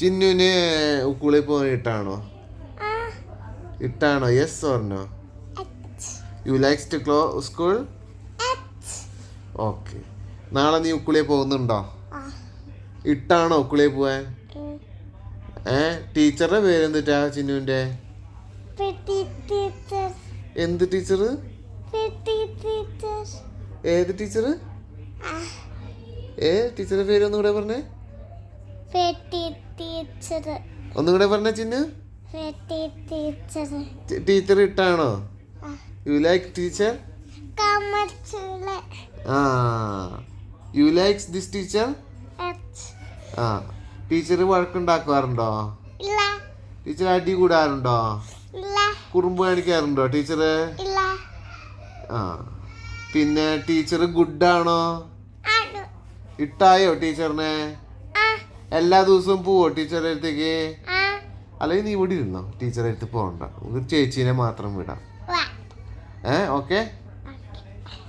ചിന്നുവിന് ഉക്കുളി പോകാൻ ഇട്ടാണോ? ഇട്ടാണോ? Yes or no you likes to claw school okay നാളെ നീ ഉക്കുളിയെ പോകുന്നുണ്ടോ? ഇട്ടാണോ ഉക്കുളിയെ പോവാൻ? ഏ? ടീച്ചറുടെ പേരെന്തിട്ടാ ചിന്നുവിന്റെ എന്ത് ടീച്ചർ ഏത് ടീച്ചർ ഏ? ടീച്ചറുടെ പേര് ഒന്നും കൂടെ പറഞ്ഞേ. ഒന്നും കൂടെ പറഞ്ഞ Chinnu. Teacher ഇട്ടാണോ. You like teacher? ആ. You likes this teacher? ആ. ടീച്ചർ വഴക്കുണ്ടാക്കാറുണ്ടോ? ടീച്ചർ അടി കൂടാറുണ്ടോ? കുറുമ്പ് കാണിക്കാറുണ്ടോ ടീച്ചർ ആ. പിന്നെ ടീച്ചർ ഗുഡാണോ? ഇട്ടായോ ടീച്ചറിനെ? എല്ലാ ദിവസവും പോവോ ടീച്ചറുടെ അടുത്തേക്ക്? അല്ലെങ്കിൽ നീ ഇവിടെ ഇരുന്നോ? ടീച്ചറെ അടുത്ത് പോകണ്ട ഒരു ചേച്ചീനെ മാത്രം വിടാം. ഏ ഓക്കെ?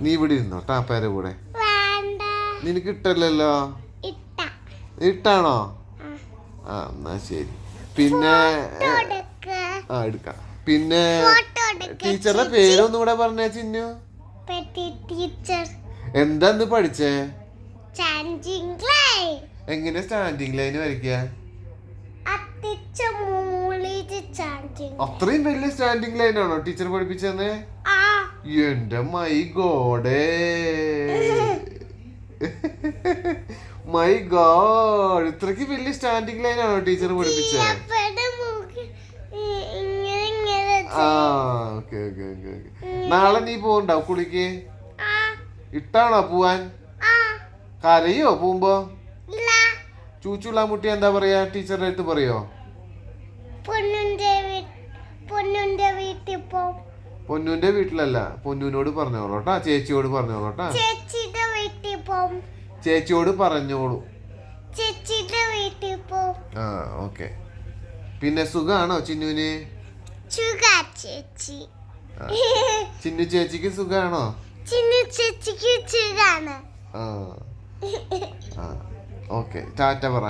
നീ ഇവിടെ ഇരുന്നോ ടാപ്പേരെ കൂടെ? നിനക്ക് ഇട്ടല്ലോ ഇട്ട. ഇട്ടാണോ? ആ. എന്നാ ശരി. പിന്നെ ആ എടുക്കാം. പിന്നെ ടീച്ചറുടെ പേരൊന്നും കൂടെ പറഞ്ഞേ ചിന്നു. ടീച്ചർ. എന്താ പഠിച്ചേ? എങ്ങനെ സ്റ്റാൻഡിങ് ലൈൻ വരയ്ക്കുക അത്രയും വലിയ സ്റ്റാൻഡിങ് ലൈൻ ആണോ ടീച്ചർ പഠിപ്പിച്ചെന്ന്? എന്റെ മൈ ഗോഡേ മൈ ഗോഡ് ഇത്രക്ക് വലിയ സ്റ്റാൻഡിങ് ലൈൻ ആണോ ടീച്ചർ പഠിപ്പിച്ചത് ആ ഓക്കെ ഓക്കെ ഓക്കെ ഓക്കെ. നാളെ നീ പോകണ്ടോ കുളിക്ക്? ഇട്ടാണോ പോവാൻ? കരയോ പോകുമ്പോ? ഇല്ല ചൂച്ചുള്ള മുട്ടി എന്താ പറയാ? ടീച്ചറുടെ അടുത്ത് പറയോ? പൊന്നുന്റെ വീട്ടിലല്ല. പൊന്നുവിനോട് പറഞ്ഞോളൂട്ടാ ചേച്ചിയോട് പറഞ്ഞോളൂട്ടാ ചേച്ചിയുടെ പറഞ്ഞോളൂ. ചേച്ചിയുടെ വീട്ടിൽ പോവും ആ ഓക്കെ. പിന്നെ സുഖാണോ ചിന്നുവിന്? ചേച്ചി. ചിന്നു ചേച്ചിക്ക് സുഖാണോ? ചിന്നു ചേച്ചിക്ക് സുഖാണ്. ആ. ആ. ഓക്കെ. ടാറ്റ പറ.